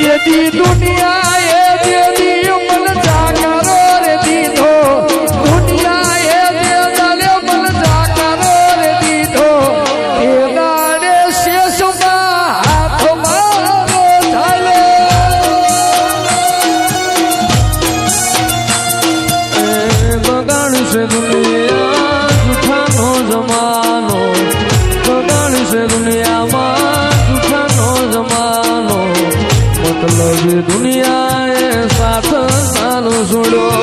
દેદી દુનિયા એ દેદી મન જાકારો રે દીધો દુનિયા એ દેદાલે મન જાકારો રે દીધો એ દાડે શેષમાં હાથમાં થાલે બગાડ છે છે દુનિયામાં જૂઠાનો જમાનો. મતલબ દુનિયાએ સાથ સાનો છોડ્યો